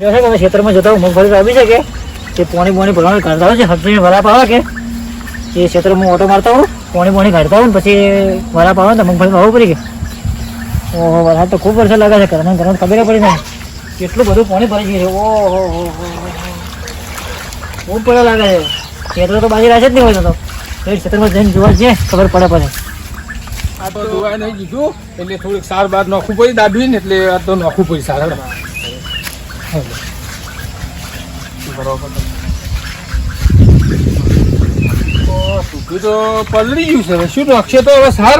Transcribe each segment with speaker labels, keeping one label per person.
Speaker 1: જો છે કે હવે ખેતરમાં જતા મગફળી આવી છે કે પોણી પોણી ભરવાનું કાઢતા હોય છે હસબન્ડ વરાપ આવે કે, એ ક્ષેત્રમાં ઓટો મારતા હોઉં પોણી પોણી કાઢતા હોઉં ને પછી વરાપ આવે ને મગફળી વાવવું પડી કે ઓહો વરસાદ તો ખૂબ વરસાદ લાગે છે કરવાનું ઘરમાં ખબર પડી ને કેટલું બધું પોણી ભરી ગયું છે. ઓહો. ખૂબ પડે લાગે છે. ખેતરો તો બાજી રાખે જ નહીં હોય તો એ ક્ષેત્રમાં જઈને જોવા જઈએ, ખબર પડે પડે
Speaker 2: આ તો દુવાઈ નહીં કીધું એટલે થોડીક સાર બાર નોખવું પડી દાબી ને એટલે આ તો નોખવું પડી સાર ઓ, ટૂંકું તો પલળી ગયું છે હવે શું નોખશે તો હવે સાર.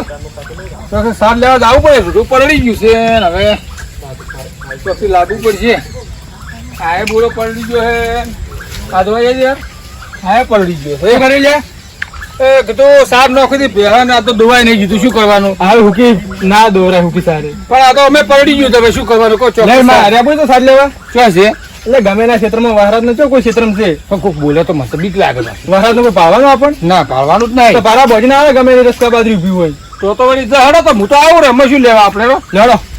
Speaker 2: સાર લેવા જવું પડે ટૂંકું પલળી ગયું છે હવે. ચોથી લાવવું પડશે આ બોલો પલળી ગયો આ દવા જાય યાર હા પલળી ગયો છે. કરી એ કીધું સાર નોખી આ તો દવાઈ નહીં કીધું. શું કરવાનું?
Speaker 3: હાલ હુકી ના દોરાય હુકી સારી.
Speaker 2: પણ આ તો અમે પડી ગયું તમે શું કરવાનું? કહો ચોક્કસ.
Speaker 3: લે માં તો સાથ લેવા.
Speaker 2: શું છે.
Speaker 3: એટલે ગમે ના ક્ષેત્રમાં વહારાત નથી કોઈ ક્ષેત્રમાં છે.
Speaker 2: પણ કોઈક બોલે તો મસ્ત બીક લાગે છે.
Speaker 3: વહારાત નો કોઈ પાવાનો આપણ
Speaker 2: ના પાડવાનું જ નહીં.
Speaker 3: પારા ના આવે ગમે રસ્તા બાજરી ઊભી હોય.
Speaker 2: તો તો વળી જા તો હું તો આવું રે શું લેવા આપણે હેડો.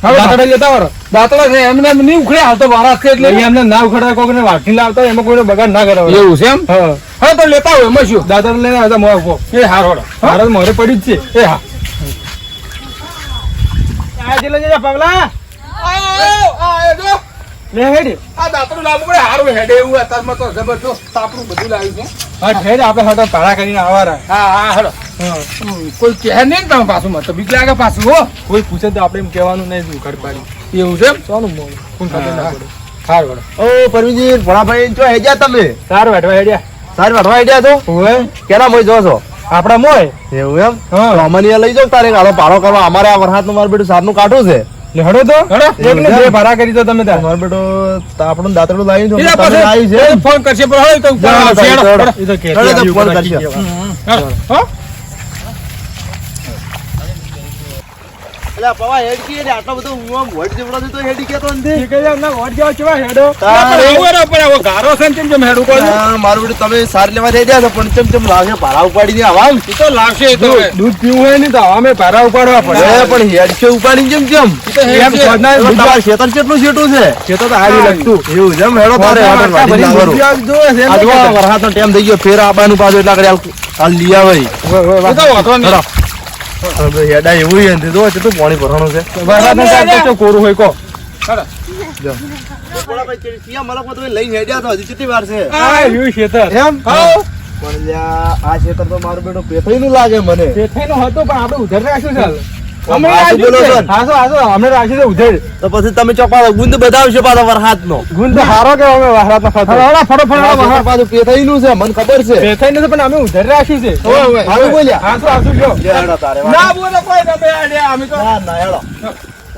Speaker 3: દાંતડા લેતા વાળો
Speaker 2: દાંતડા છે એમને નહીં ઉખડે હાલ તો વારા છે એટલે.
Speaker 3: એમને ના ઉખડતા કોઈ ને વાટી લાવતા એમાં કોઈને બગાડ ના કરે
Speaker 2: એવું છે એમ?
Speaker 3: હા.
Speaker 2: હા તો લેતા હોય એમાં શું?
Speaker 3: દાંતડા લઈને આવતા મોં આપો
Speaker 2: એ હાર હેડો.
Speaker 3: મારા મોરે પડી જ છે.
Speaker 2: એ હા.
Speaker 3: આ જેલે જરા પગલા. લે હેડી.
Speaker 2: આ દાંતડું લાવવું પડે. હારું હેડે એવું અત્યારમાં તો જબરદસ્ત તાપડું બધું લાવ્યું છે.
Speaker 3: હા ઠેર આપણે હટા પાડા કરીને આવારા
Speaker 2: હા હા હેડો કોઈ કહે નહીં તમે પાછું મને બીક લાગે પાછું હો.
Speaker 3: કોઈ પૂછે તો આપણે એમ કહેવાનું નહીં ઉઘાડ પાડી.
Speaker 2: એવું છે એમ?
Speaker 3: સોનું મોં. ના પડે.
Speaker 4: ઓ પરવીજી ભોળાભાઈ જો હેડ્યા તમે.
Speaker 3: સારું વાટવા હેડ્યા.
Speaker 4: સારું વાટવા હેડ્યા છો?
Speaker 3: ઓવે
Speaker 4: કેના મોય જો છો?
Speaker 3: આપડા મોય
Speaker 4: એવું એમ?
Speaker 3: હા.
Speaker 4: તો લઈ જાઓ તારે આલો પાળો કરવા. અમારે આ વરસાદનું મારું બેટું સારનું કાઢું છે.
Speaker 3: લે તો. એક ને બે ભાડા કરી દો તમે તાર.
Speaker 4: મારું બેટું આપણું દાંતરડું લાવી તમે લાવી છે.
Speaker 2: ફોન કરશે પણ હેડો
Speaker 3: તો
Speaker 4: ફોન કરશે.
Speaker 2: હો?
Speaker 4: એટલે પવા હેડકી એટલે આટલો બધો હું આમ વોટ જેવડો છે તો હેડી કેતો નથી
Speaker 3: ઈ કહી ના વોટ જેવા કેવા હેડો?
Speaker 4: તારે-
Speaker 2: આવું પણ આવો ગારો છે હેડું કોણ?
Speaker 4: મારું બેટું તમે સારી લેવા થઈ ગયા પણ ચમ ચમ લાગે ઉપાડી દે
Speaker 2: ઈ તો તો
Speaker 3: દૂધ પીવું હોય ને તો ઉપાડવા પડે.
Speaker 4: ઉપાડી
Speaker 3: એમ
Speaker 2: છે.
Speaker 4: ખેતર કેટલું છેટું છે?
Speaker 3: છે તો હારી લાગતું.
Speaker 4: એવું છે હેડો તારે હેડો
Speaker 3: છે
Speaker 4: ટાઈમ થઈ ગયો ફેર આબાનું પાછું એટલા કરી હાલ- હાલ લઈ આવે ઈ.
Speaker 3: વો- વો-
Speaker 2: ઈ તો વાંધો નહીં.
Speaker 4: હેડો. એવું ય નથી. જો કેટલું પાણી ભરવાનું છે
Speaker 3: વરસાદનો ટાઈમ તો કોરું હોય કો
Speaker 4: તો
Speaker 3: આ ખેતર
Speaker 4: તો મારું બેટો પેથઈ નું લાગે મને
Speaker 3: પેથઈ નું હતું પણ આપડે ઉધર રાખ્યું છે.
Speaker 4: ને? તો પછી તમે ચોપા ગુંદ બતાવશો પાછો વરસાદનો.
Speaker 3: ગુણ તો હારો કે અમે
Speaker 4: છે મને ખબર છે.
Speaker 3: પેથાઈ નથી પણ અમે ઉધર રાખ્યું છે.
Speaker 2: ઓય, ઓય.
Speaker 4: હારું બોલ્યા.
Speaker 3: હાસો હાસો જો.
Speaker 4: લે હેડો તારે
Speaker 2: ના બોલો કોઈ તમે અમે તો
Speaker 4: ના ના હેડો.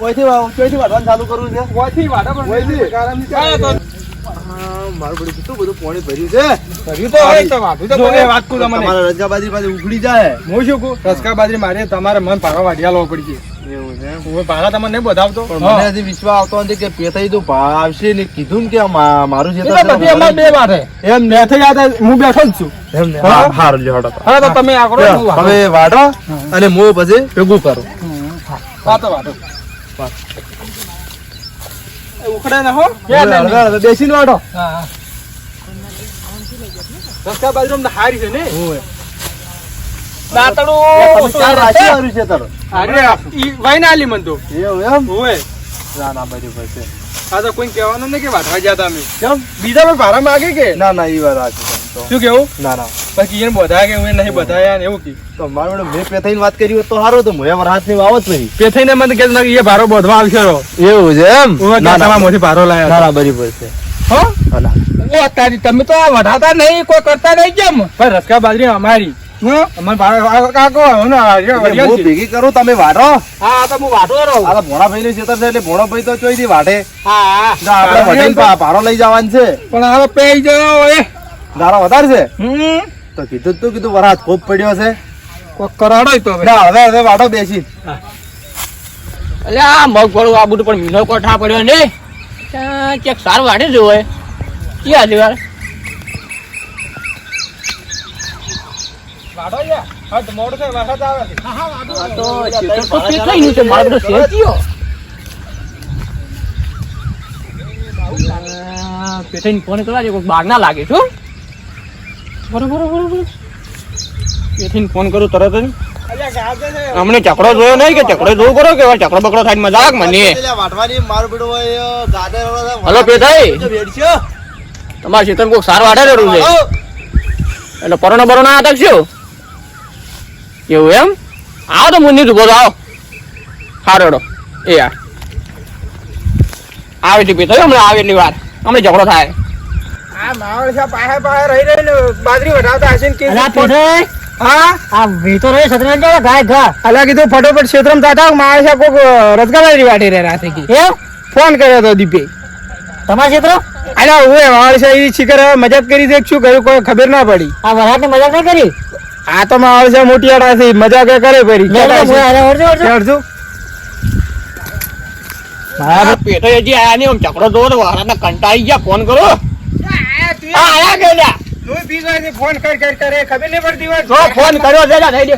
Speaker 4: ઓયથી ચાલુ કરવું છે?
Speaker 3: ઓછી વાડા પણ
Speaker 4: ઓયથી? મારું બધું કેટલું બધું પાણી ભર્યું છે?
Speaker 2: કર્યું તો હોય તો વાંધો તો
Speaker 3: જો વાત કરું તમને?
Speaker 4: તમારા પાછી ઉખડી જાય.
Speaker 3: હું શું કહું? રસકા બાજરી મારે તમારે મન પાડવા વાડિયા લાવવો પડી
Speaker 4: એવું છે એમ.
Speaker 3: છે તમને નહીં બતાવતો
Speaker 4: પણ મને હજી વિશ્વાસ આવતો નથી કે પેથઈ તો ભાવશે ને કીધું કે મારું
Speaker 2: બે વાત
Speaker 4: એમ ને.
Speaker 3: બેઠે યાદ હું બેઠો જ છું.
Speaker 4: એમ ને. હારું લ્યો હેડો તો.
Speaker 2: હવે તો તમે આ કરો હું.
Speaker 4: હવે વાઢો અને મો પછી ભેગું કરો.
Speaker 2: વાતો. વાતો.
Speaker 3: ઉખડે ને હો.
Speaker 4: બેસીને.
Speaker 3: રસકા બાજરી અમને હારી છે ને?
Speaker 2: દાંતડું
Speaker 4: ચાર રાશિ છે તારું.
Speaker 3: હારી ઈ વાઈને આલી મન તો.
Speaker 4: એવું એમ?
Speaker 3: હોવે
Speaker 4: ના ના બરાબર છે.
Speaker 3: આ તો કોઈ કહેવાનું નહીં કે વાટવા ગયા તા અમે.
Speaker 4: કેમ?
Speaker 3: બીજા પણ ભાડા માગે કે?
Speaker 4: ના ના એ વાત
Speaker 3: શું કેવું?
Speaker 4: ના ના.
Speaker 3: પછી એને બધા કે હું નહીં બધાયા ને એવું કી.
Speaker 4: તો મારું મેં પેથાઈને વાત કરી હોત તો સારું તો હું એમ રાતની વાવત નહીં.
Speaker 3: પેથઈને મને કે એ ભારો બોધવા આવશે
Speaker 4: એવું છે એમ? ના ના.
Speaker 3: મોથી ભારો લાયા
Speaker 4: ના છે.
Speaker 2: હો?
Speaker 4: ના.
Speaker 2: ઓ, તારી તમે તો વઢાતા નહીં કોઈ કરતા નહીં કેમ?
Speaker 3: પણ રસકા બાજરી અમારી.
Speaker 4: ભેગી કરું તમે વાઢો.
Speaker 2: હા તો હું
Speaker 4: આ તો ભોળાભાઈ નું ખેતર છે એટલે તો
Speaker 2: હા. હા.
Speaker 4: આપણે ભારો લઈ જવાનું છે.
Speaker 2: પણ હવે પેઈ
Speaker 4: વધારે છે?
Speaker 2: હમ.
Speaker 4: તો કીધું તું કીધું વરસાદ ખૂબ પડ્યો છે.
Speaker 2: કોક કરાડો તો હવે.
Speaker 4: ના હવે હવે વાઢો બેસી.
Speaker 5: એટલે આ મગફળું આ બધું પણ મીનો કોઠા પડ્યો ને? ક્યાંક સારું વાટે જોવે હોય ક્યાં દિવાળ
Speaker 3: આવે છે.
Speaker 5: તો મારો બધો શેકીયો ફોન કરવા કોઈ બહાર ના લાગે છું બરોબર બરોબર પેથાઈને ફોન કરું તરત જ. અમને ચકડો જોયો નહીં કે ચકડો જોવું કરો કે ચકડો બકડો થાય મજાક મને? હલો પેથાઈ તમારા ક્ષેત્ર કોઈ સારું વાટે જરૂર છે. એટલે પરોનો બરોનો આ તક શું એવું એમ? આવો તો મુન્ની ઊભો આવો. સારો હેડો એ યાર આવે છે પીતો હમણાં આવે એટલી વાર. હમણાં ઝઘડો થાય.
Speaker 6: આ માવળ છે પાહે પાહે રહી રહીને બાજરી વઢાવતા હશે ને કે હા?
Speaker 1: આ વેતો રહે સતરાજ જાય ગાય ઘા.
Speaker 6: અલા કીધું ફટોફટ ક્ષેત્રમાં તાતા માવળ છે કોક વાટી રહે રાતે કી. ફોન કર્યો તો દીપે.
Speaker 1: તમારા ક્ષેત્ર?
Speaker 6: અલા હું માવળ છે એ શિખર મજાક કરી છે શું કર્યું કોઈ ખબર ના પડી.
Speaker 1: આ વરાટની મજાક નહીં કરી?
Speaker 6: આ તો માં આવશે મોટી આડાથી મજા એ કરે પરી. ચડશું
Speaker 1: મારા
Speaker 5: પેટો હજી આયા નહીં ચકડો તો વારાના કંટાળી ગયા. ફોન કરો. આયા કે
Speaker 6: તું બીજો ફોન કર કર કરે. ખબર નહીં પડતી હોય
Speaker 5: જો ફોન કર્યો જલા થઈ દે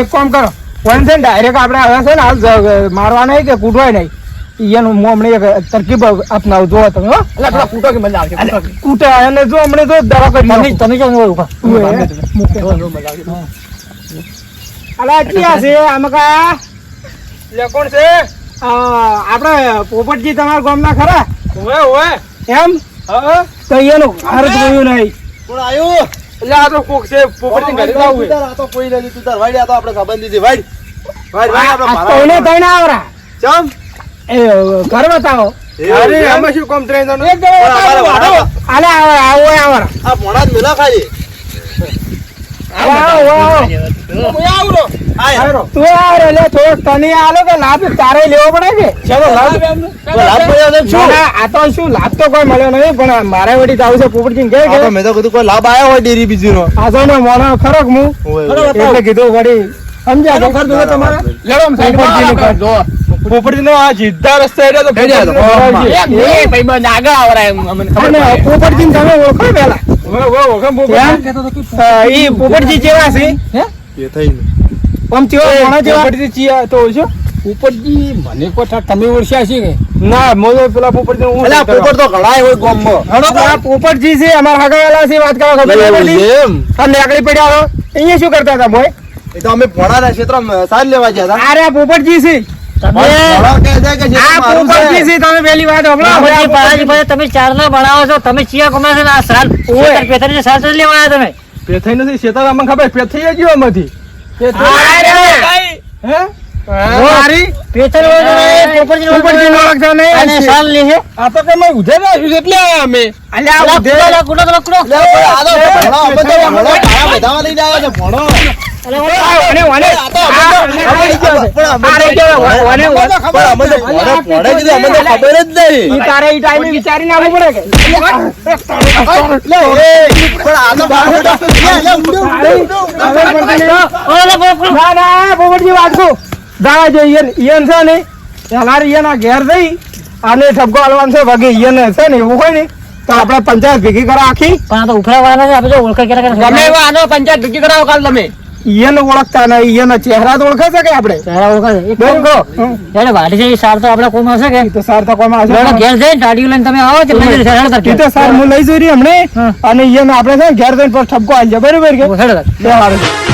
Speaker 6: એક કામ કરો. ફોન છે ને ડાયરેક્ટ આપડે હવે છે ને મારવા નહીં કે કૂટવાય નહીં. એનું હું હમણાં એક તરકીબ અપનાવ જો તમે હો.
Speaker 5: એટલે થોડા કૂટો કે મજા આવશે.
Speaker 6: કૂટે અને જો હમણે જો દવા કરી
Speaker 1: તમે. તમે જો હું.
Speaker 6: ઊભા.
Speaker 5: જો, જો, મજા આવશે.
Speaker 6: અલા ક્યાં છે? આમાં લે કોણ છે? આ, આપણે પોપટજી તમારા ગામના ખરા? ઓવે ઓવે એમ? હા. તો એનું ઘર જોયું નહીં.
Speaker 4: કોણ આયું?
Speaker 6: એટલે આ તો કોક છે પોપટજી ઘરે આવું.
Speaker 4: આ તો કોઈ નહીં તું તાર વાડી આ તો આપણે સંબંધી છે વાડી. વાડી વાડી આપણે મારવા.
Speaker 6: તઈને આવરા.
Speaker 4: ચમ?
Speaker 6: ઘર બતાવો. અરે અમે શું કામ ત્રણ જણનું? એક
Speaker 4: અમારે
Speaker 6: બતાવો. આલે આવો આવો આવો
Speaker 4: આ ભોણા જ મેલા ખાલી
Speaker 6: આવો આવો આવો.
Speaker 4: આય.
Speaker 6: તું આવરો લે થોડોક તને આલો કે લાભ? તારે લેવો પડે કે? ચલો લાભ
Speaker 4: તો લાભ મળ્યો તો શું?
Speaker 6: ના, ના, આ તો શું લાભ તો કોઈ મળ્યો નહીં પણ મારે વળી તો છે પોપટજી
Speaker 4: કે
Speaker 6: કે?
Speaker 4: મેં તો કીધું કોઈ લાભ આવ્યો હોય ડેરી બીજીનો.
Speaker 6: આ તો ને ખરક હું?
Speaker 4: ઓય.
Speaker 6: એટલે કીધું વડી સમજ્યા ઘર તમારે?
Speaker 5: લેડો
Speaker 6: સાઈડ. પર.
Speaker 5: જો.
Speaker 6: પોપટજી નો આ જીદ્દા રસ્તે એટલે તો
Speaker 5: થઈ ભાઈબંધ આગળ આવરાય અમને.
Speaker 6: પોપટજીને તમે ઓળખો પેલા ઈ પોપટજી. જેવા છે.
Speaker 4: એ થઈને.
Speaker 6: આમ
Speaker 2: પોપટજી ચિયા તો? પોપટજી મને તમે ઓળખ્યા છે કે?
Speaker 6: ના મોજો પેલા પોપટજી હું
Speaker 4: અલા, પોપટ તો ઘણાય હોય ગામમાં.
Speaker 6: આ પોપટજી છે અમારા હગાવાલા છે વાત કરવા ખબર પડી?
Speaker 4: એમ?
Speaker 6: અને લાકડી પડ્યા હો. અહીંયા શું કરતા હતા બોય
Speaker 4: એ તો અમે ભોણાના ક્ષેત્રમાં સાર લેવા ગયા હતા.
Speaker 6: અરે આ પોપટજી છે.
Speaker 1: તમે
Speaker 6: તમે
Speaker 1: ચારના ભણાવો છો તમે ચિયા ગુમ્યા છો ને આ સાલ? પેતરની સાલ ચડી લેવા તમે?
Speaker 6: પેથાઈ નથી શેતાર અમને ખબર પેથાઈ ના
Speaker 4: જ નહીં.
Speaker 6: ઈ તારે ઈ ટાઈમે વિચારીને આવવું પડે કે
Speaker 4: લે, એ, પણ આ તો ભોણા-
Speaker 6: ઘેર જઈ અને ઠપકો હાલવાનું છે વગે ઈયન છે ને એવું હોય ને તો આપણે પંચાયત ભેગી કરો આખી.
Speaker 1: પણ આ તો ઉખડા વાળા છે આપણે જો કર્યા
Speaker 5: ગમે એવા આનો પંચાયત ભેગી કરાવો કાલ તમે.
Speaker 6: ઈયન ઓળખતા ઈયન ચહેરા તો ઓળખે છે કે આપણે?
Speaker 1: ચહેરા છે. એક કામ સાર તો આપણે કોમ હશે કે?
Speaker 6: તો સાર તો કોમાં
Speaker 1: ઘેર જઈને ટાડીઓ લઈને તમે આવો કે લઈ જજો, હેડો
Speaker 6: તો સાર હું લઈ જઈ રહી હમણે. અને ઈયન આપણે છે ઘેર જઈને પર ઠપકો હાલ બરાબર કે?
Speaker 1: હેડો.